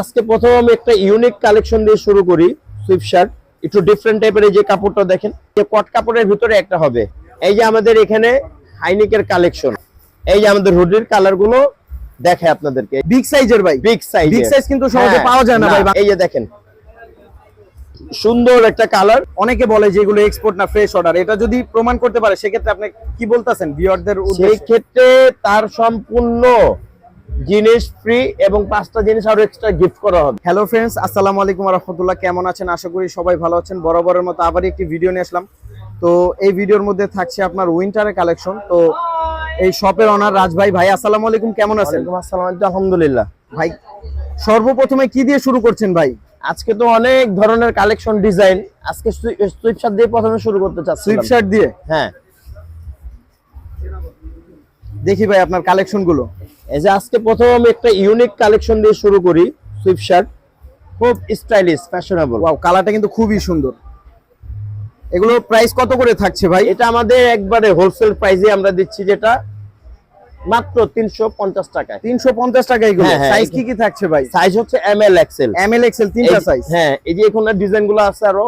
আজকে প্রথম আমি একটা ইউনিক কালেকশন দিয়ে শুরু করি সুইফট শার্ট একটু ডিফারেন্ট টাইপের এই যে কাপড়টা দেখেন যে কট কাপড়ের ভিতরে একটা হবে। এই যে আমাদের এখানে হাইনিকের কালেকশন এই যে আমাদের হুডির কালারগুলো দেখে আপনাদেরকে। বিগ সাইজের ভাই। বিগ সাইজ বিগ সাইজ কিন্তু সহজে পাওয়া যায় না ভাই এই যে দেখেন। সুন্দর একটা কালার অনেকে বলে যে এগুলো এক্সপোর্ট না ফ্রেশ অর্ডার এটা যদি প্রমাণ করতে পারে সেক্ষেত্রে আপনি কি বলতেছেন ভিউয়ারদের সেই ক্ষেত্রে তার সম্পূর্ণ জিনিস ফ্রি এবং পাঁচটা জিনিস আরও এক্সট্রা গিফট করা হবে। হ্যালো ফ্রেন্ডস আসসালামু আলাইকুম রহমতুল্লাহ। কেমন আছেন? আশা করি সবাই ভালো আছেন। বরাবরের মতো আবার একটি ভিডিও নিয়ে আসলাম। তো এই ভিডিওর মধ্যে থাকছে আপনার উইন্টারের কালেকশন তো এই শপের অনার রাজ ভাই ভাই আসসালামু আলাইকুম কেমন আছেন? আসসালাম আলহামদুলিল্লাহ। ভাই সর্বপ্রথমে কি দিয়ে শুরু করছেন ভাই? আজকে তো অনেক ধরনের কালেকশন ডিজাইন আজকে সুইপ শার্ট দিয়ে প্রথমে শুরু করতে চাচ্ছি সুইপ শার্ট দিয়ে? হ্যাঁ। দেখি ভাই আপনার কালেকশনগুলো। এই যে আজকে প্রথম আমি একটা ইউনিক কালেকশন দিয়ে শুরু করি সুইপ শার্ট খুব স্টাইলিশ ফ্যাশনেবল ওয়াও কালারটা কিন্তু খুবই সুন্দর। এগুলো প্রাইস কত করে থাকছে ভাই? এটা আমাদের একবারে হোলসেল প্রাইসে আমরা দিচ্ছি যেটা মাত্র তিনশো পঞ্চাশ টাকায়। তিনশো পঞ্চাশ টাকা এগুলো? হ্যাঁ, হ্যাঁ, সাইজ কি কি থাকছে ভাই? সাইজ হচ্ছে M L XL M L XL তিনটা সাইজ হ্যাঁ এই যে এখানে ডিজাইনগুলো আছে আরও।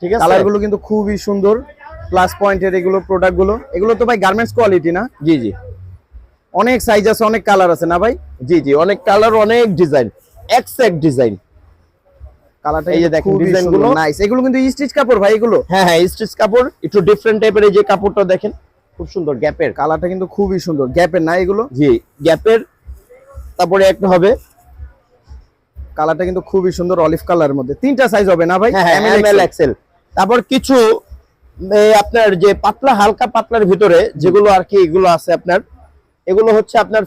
ঠিক আছে? কালারগুলো কিন্তু খুবই সুন্দর। প্লাস পয়েন্টের এগুলো প্রোডাক্টগুলো। এগুলো তো ভাই গার্মেন্টস কোয়ালিটি না? জি জি। অনেক সাইজ আছে অনেক কালার আছে না ভাই? জি জি অনেক কালার অনেক ডিজাইন এক্স এক ডিজাইন কালারটা এই যে দেখেন design গুলো। নাইস এগুলো কিন্তু স্টিচ কাপড় ভাই এগুলো? হ্যাঁ হ্যাঁ স্টিচ কাপড়। একটু ডিফারেন্ট টাইপের এই যে কাপড়টা দেখেন খুব সুন্দর গ্যাপের। কালারটা কিন্তু খুবই সুন্দর। গ্যাপের না এগুলো? জি গ্যাপের তারপরে একটা হবে। কালারটা কিন্তু খুবই সুন্দর অলিভ কালারের মধ্যে। তিনটা সাইজ হবে না ভাই? হ্যাঁ হ্যাঁ এল এক্সেল তারপর কিছু আপনার যে পাতলা হালকা পাতলার ভিতরে যেগুলো আর কি এগুলো আছে আপনার এগুলো হচ্ছে আপনার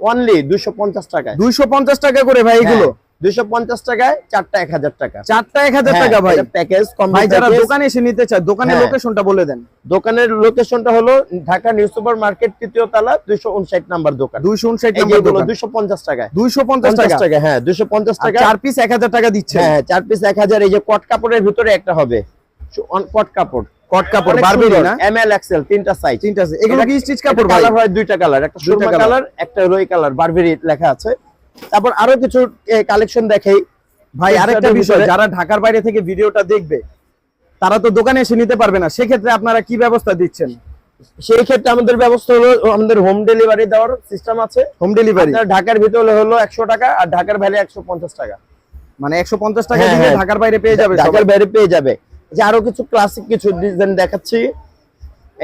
অনলি দুইশো পঞ্চাশ টাকায়। 250 টাকা করে ভাই এগুলো? দুইশো পঞ্চাশ টাকায় চারটা এক হাজার টাকা। চারটা এক হাজার হ্যাঁ, টাকা ভাই। প্যাকেজ ভাই যারা দোকানে এসে নিতে চায় দোকানের হ্যাঁ। লোকেশনটা বলে দেন। দোকানের লোকেশনটা হলো ঢাকা নিউ সুপার মার্কেট তৃতীয় তলা দুইশো উনষাট নাম্বার দোকান। দুইশো উনষাট এই দোকান। দুইশো পঞ্চাশ টাকায়। দুইশো পঞ্চাশ টাকা? হ্যাঁ দুইশো পঞ্চাশ টাকা চার পিস এক হাজার টাকা দিচ্ছে হ্যাঁ হ্যাঁ, চার পিস এক হাজার এই যে কট কাপড়ের ভিতরে একটা হবে। কট কাপড়। কট কাপড় বারবেরি না? এম এল এক্সেল তিনটা সাইজ তিনটা আছে। এগুলো কি স্টিচ কাপড় ভাই? কালার হয় দুইটা কালার একটা সুরমা কালার একটা এই কালার বারবেরি লেখা আছে। তারপর আরও কিছু কালেকশন দেখাই। ভাই আরেকটা বিষয় যারা ঢাকার বাইরে থেকে ভিডিওটা দেখবে তারা তো দোকানে এসে নিতে পারবে না। সেক্ষেত্রে আপনারা কি ব্যবস্থা দিচ্ছেন? সেই ক্ষেত্রে আমাদের ব্যবস্থা হলো আমাদের হোম ডেলিভারি দেওয়ার সিস্টেম আছে। হোম ডেলিভারি ঢাকার ভিতরে হলো একশো টাকা আর ঢাকার বাইরে একশো পঞ্চাশ টাকা। মানে একশো পঞ্চাশ টাকা হ্যাঁ, দিলে হ্যাঁ। ঢাকার বাইরে পেয়ে যাবে ঢাকার বাইরে পেয়ে যাবে। যে আরও কিছু ক্লাসিক কিছু ডিজাইন দেখাচ্ছি।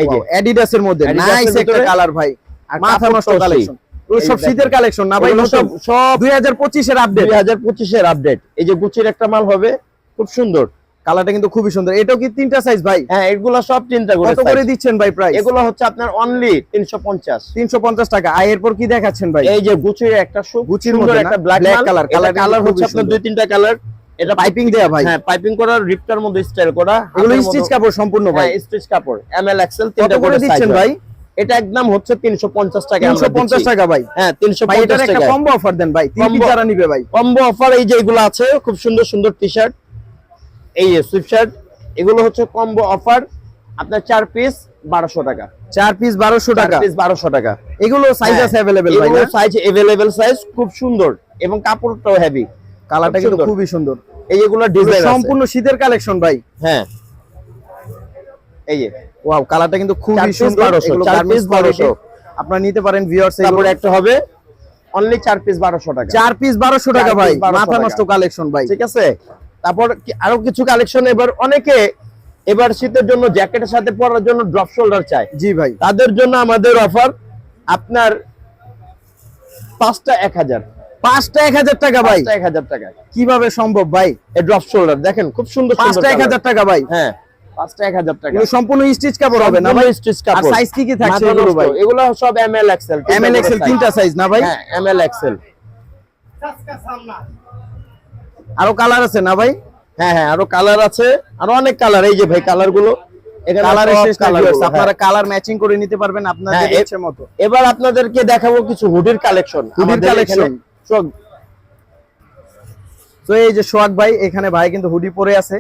এই যে অ্যাডিডাস এর মধ্যে নাইস একটা কালার ভাই। আর মাথা নষ্ট কালেকশন সব শীতের কালেকশন না ভাই সব সব সব দুই আপডেট দুই হাজার আপডেট এই যে গুচির একটা মাল হবে খুব সুন্দর। কালারটা কিন্তু খুবই সুন্দর। এটাও কি তিনটা সাইজ ভাই? হ্যাঁ এগুলো সব চিন্তা করে কত করে দিচ্ছেন ভাই প্রাইস এগুলো হচ্ছে আপনার অনলি তিনশো পঞ্চাশ। তিনশো পঞ্চাশ টাকা। আর এরপর কি দেখাচ্ছেন ভাই? এই যে গুচির একটা গুচির মধ্যে একটা ব্ল্যাক কালার কালার কালার হচ্ছে আপনার দুই তিনটা কালার এটা পাইপিং দেয়া ভাই। হ্যাঁ পাইপিং করা রিপটার মধ্যে স্টাইল করা এগুলো স্টিচ কাপড় সম্পূর্ণ ভাই। হ্যাঁ স্টিচ কাপড় এম এল এক্সেল তিনটা করে দিচ্ছেন ভাই? এটা একদম হচ্ছে তিনশো পঞ্চাশ টাকা তিনশো পঞ্চাশ টাকা ভাই। হ্যাঁ তিনশো ভাই এটার একটা টাকা কম্বো অফার দেন ভাই। তিন পিস যারা নিবে ভাই। কম্বো অফার এই যে এগুলো আছে খুব সুন্দর সুন্দর টি শার্ট এই সুইপ শার্ট এগুলো হচ্ছে কম্বো অফার আপনার চার পিস বারোশো টাকা। চার পিস বারোশো চার টাকা। পিস বারোশো টাকা। এগুলো সাইজ হ্যাঁ, আছে অ্যাভেলেবেল ভাই এগুলো সাইজ এভেলেবেল সাইজ খুব সুন্দর। এবং কাপড়টাও হেভি কালারটা কিন্তু খুবই সুন্দর। এই যেগুলো ডিজাইন সম্পূর্ণ শীতের কালেকশন ভাই। হ্যাঁ। এই যে। ওয়াও কালারটা কিন্তু খুবই সুন্দর। 1200, এগুলো চার 1200 আপনারা নিতে পারেন ভিউয়ার্স তারপরে একটা হবে অনলি চার পিস বারোশো টাকা। চার পিস বারোশো টাকা ভাই। মাথা। নষ্ট কালেকশন ভাই। ঠিক আছে? তারপর কি- আরও কিছু কালেকশন এবার অনেকে এবার শীতের জন্য জ্যাকেটের সাথে পরার জন্য ড্রপ শোল্ডার চায়। জি ভাই। তাদের জন্য আমাদের অফার আপনার পাঁচটা এক হাজার। পাঁচটা এক হাজার টাকা ভাই। এক হাজার টাকা। কীভাবে সম্ভব ভাই? এই ড্রপ শোল্ডার দেখেন খুব সুন্দর পাঁচটা এক হাজার টাকা ভাই। হ্যাঁ পাঁচটা এক হাজার টাকা। সম্পূর্ণ স্টিচ কাপড় হবে না ভাই? স্টিচ কাপড়। সাইজ কি কি থাকছে এগুলো ভাই? এগুলো সব M L XL M L XL তিনটা সাইজ না ভাই? হ্যাঁ এম এল এক্সেল আরও কালার আছে না ভাই? হ্যাঁ হ্যাঁ আরও কালার আছে। আরও অনেক কালার এই যে ভাই কালারগুলো কালার আপনারা ম্যাচিং করে নিতে পারবেন আপনাদের হ্যাঁ, ইচ্ছে মতো। এবার আপনাদেরকে দেখাবো কিছু হুডির কালেকশন Hoodie তো এই যে সোহাগ ভাই এখানে ভাই কিন্তু হুডি পরে আছে।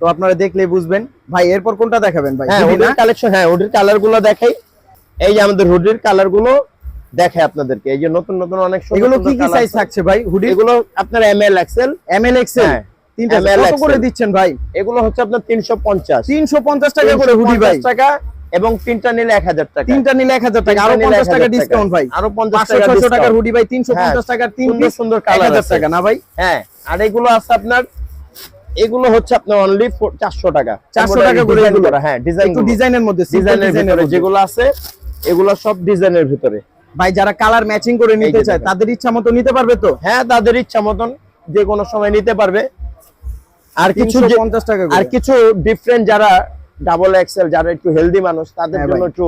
তো আপনারা দেখলে বুঝবেন। ভাই এরপর কোনটা দেখাবেন ভাই? হ্যাঁ হুডির কালেকশন হ্যাঁ হুডির কালারগুলো দেখাই। এই যে আমাদের হুডির কালারগুলো দেখে আপনাদেরকে। এই যে নতুন নতুন অনেক এগুলো কি কি সাইজ থাকছে ভাই হুডি এগুলো আপনার M L XL M L XL তিনটা করে দিচ্ছেন ভাই? এগুলো হচ্ছে আপনার তিনশো পঞ্চাশ। 350 টাকা করে হুডি ভাই। টাকা এবং তিনটা নিলে এক হাজার টাকা। তিনটা নিলে 1000 টাকা আরও 50 টাকা ডিসকাউন্ট ভাই। আরও পঞ্চাশ 500 টাকা 600 টাকার হুডি ভাই 350 হ্যাঁ, টাকার তিন সুন্দর কালার 1000 টাকা না ভাই? হ্যাঁ আর এগুলো আছে আপনার এগুলো হচ্ছে আপনার অনলি চারশো টাকা। 400 টাকা করে হ্যাঁ ডিজাইন ডিজাইনের মধ্যে ডিজাইনের ভিতরে যেগুলো আছে এগুলো সব ডিজাইনের ভিতরে। ভাই যারা কালার ম্যাচিং করে নিতে চায় তাদের ইচ্ছা মতো নিতে পারবে তো? হ্যাঁ তাদের ইচ্ছা মতন যে কোনো সময় নিতে পারবে। আর কিছু 350 টাকা আর কিছু ডিফারেন্ট যারা ডাবল এক্সেল যারা একটু হেলদি মানুষ তাদের হ্যাঁ জন্য একটু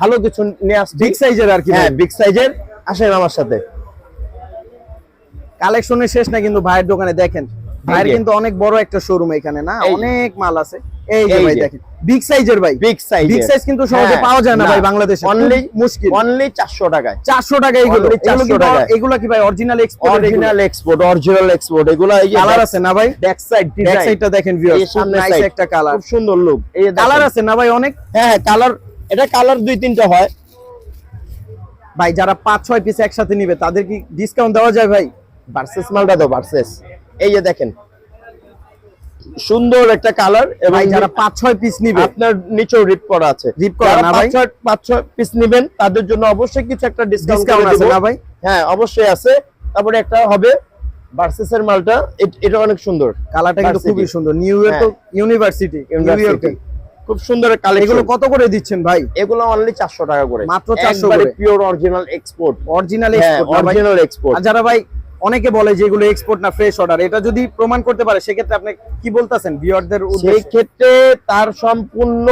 ভালো কিছু নিয়ে আসছে। বিগ সাইজের আর কি হ্যাঁ বিগ সাইজের আসেন আমার সাথে। কালেকশনের শেষ না কিন্তু ভাইয়ের দোকানে দেখেন। ভাইয়ের কিন্তু অনেক বড় একটা শোরুম এখানে না? অনেক মাল আছে। এই যে ভাই দেখেন বিগ সাইজের ভাই। বিগ সাইজ বিগ সাইজ কিন্তু সহজে পাওয়া যায় না ভাই বাংলাদেশে। অনলি মুশকিল। অনলি 400 টাকায়। 400 টাকা এগুলো। 400 এগুলো কি টাকা। এগুলো কি ভাই? Original export original export original export এগুলো এই যে কালার আছে না ভাই? ব্যাক সাইড ব্যাক সাইডটা দেখেন ভিউয়ার্স খুব নাইস একটা কালার খুব সুন্দর লুক এই কালার আছে না ভাই অনেক? হ্যাঁ কালার এটা কালার দুই তিনটা হয়। ভাই যারা পাঁচ ছয় পিস একসাথে নিবে তাদের কি ডিসকাউন্ট দেওয়া যায় ভাই? ভার্সেস মালটা তো ভার্সেস এই যে দেখেন সুন্দর একটা কালার এবং যারা পাঁচ ছয় পিস নিবে। আপনার নিচেও রিপ করা আছে। Rip করা না পাঁচ ভাই? ছয়- পাঁচ ছয় পিস নিবেন তাদের জন্য অবশ্যই কিছু একটা ডিসকাউন্ট আছে না ভাই? হ্যাঁ অবশ্যই আছে। তারপরে একটা হবে ভার্সেস এর মালটা। এটা অনেক সুন্দর। কালারটা কিন্তু খুবই সুন্দর। নিউ ইয়র্ক হ্যাঁ। ইউনিভার্সিটি নিউ ইয়র্কে খুব সুন্দর কালেকশন এগুলো কত করে দিচ্ছেন ভাই? এগুলো অনলি 400 টাকা করে। মাত্র 400 করে। Pure original export original export original export আর যারা ভাই অনেকে বলে যে এগুলো এক্সপোর্ট না ফ্রেশ অর্ডার এটা যদি প্রমাণ করতে পারে সেক্ষেত্রে আপনি কি বলতেছেন ভিউয়ারদের সেই ক্ষেত্রে তার সম্পূর্ণ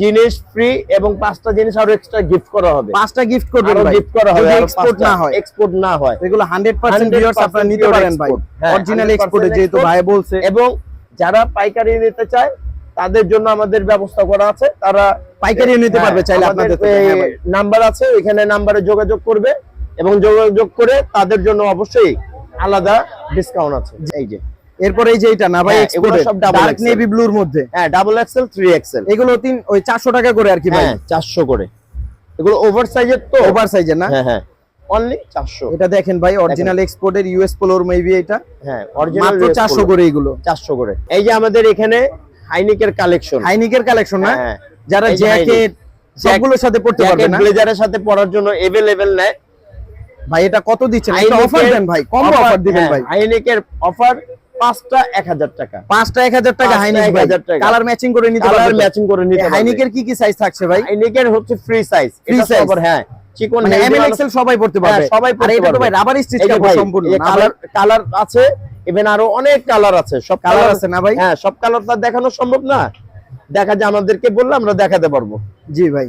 জিনিস ফ্রি এবং পাঁচটা জিনিস আরও এক্সট্রা গিফট করা হবে। পাঁচটা গিফট করবেন আরও ভাই। গিফট করা হবে এক্সপোর্ট না হয়। এক্সপোর্ট না হয়। এগুলো 100% ভিউয়ার্স আপনারা নিতে পারেন ভাই। হ্যাঁ, অরিজিনাল 100% এক্সপোর্টে যেহেতু ভাই বলছে। এবং যারা পাইকারি নিতে চায় তাদের জন্য আমাদের ব্যবস্থা করা আছে। তারা পাইকারি নিতে হ্যাঁ, পারবে চাইলে আপনাদের থেকে, হ্যাঁ। নাম্বার আছে ওইখানে নাম্বারে যোগাযোগ করবে। এবং যোগাযোগ করে তাদের জন্য অবশ্যই আলাদা ডিসকাউন্ট আছে। এই যে এরপরে এই যে এটা না ভাই হ্যাঁ, এগুলো সব ডার্ক নেভি ব্লুর মধ্যে। হ্যাঁ ডাবল এক্সেল থ্রি এক্সেল এগুলো তিন ওই 400 টাকা করে আর কি ভাই। হ্যাঁ চারশো করে। এগুলো ওভার সাইজের তো। ওভার সাইজের না? হ্যাঁ হ্যাঁ। অনলি চারশো। এটা দেখেন ভাই অরিজিনাল এক্সপোর্টের ইউএস পোলোর মেবি এটা। হ্যাঁ অরিজিনাল মাত্র 400 করে এগুলো। চারশো করে। এই যে আমাদের এখানে হাইনিকের কালেকশন হাইনিকের কালেকশন না? হ্যাঁ যারা জ্যাকেট সবগুলোর সাথে পড়তে পারবে না? ব্লেজারের সাথে পরার জন্য এভেলেবেল নেয়। ভাই এটা কত দিচ্ছেন? একটা অফার দেন ভাই কম অফার দিবেন হ্যাঁ, ভাই। হাইনিকের অফার পাঁচটা এক হাজার টাকা। পাঁচটা এক হাজার টাকা হাইনিক 1000 টাকা। কালার ম্যাচিং করে নিতে কালার ম্যাচিং করে নিতে পারবে। হাইনিকের কি কি সাইজ থাকছে ভাই? হাইনিকের হচ্ছে ফ্রি সাইজ ফ্রি। সাইজ হ্যাঁ চিকন মানে এমএল এক্সেল সবাই পড়তে পারবে। হ্যাঁ, সবাই আর পড়তে এটা তো পারবে। ভাই রাবার স্টিচ কাপড় সম্পূর্ণ। কালার কালার আছে ইভেন আরও অনেক কালার আছে। সব কালার আছে না ভাই? হ্যাঁ সব কালার তো দেখানো সম্ভব না। দেখা যায় আমাদেরকে বললে আমরা দেখাতে পারব। জি ভাই।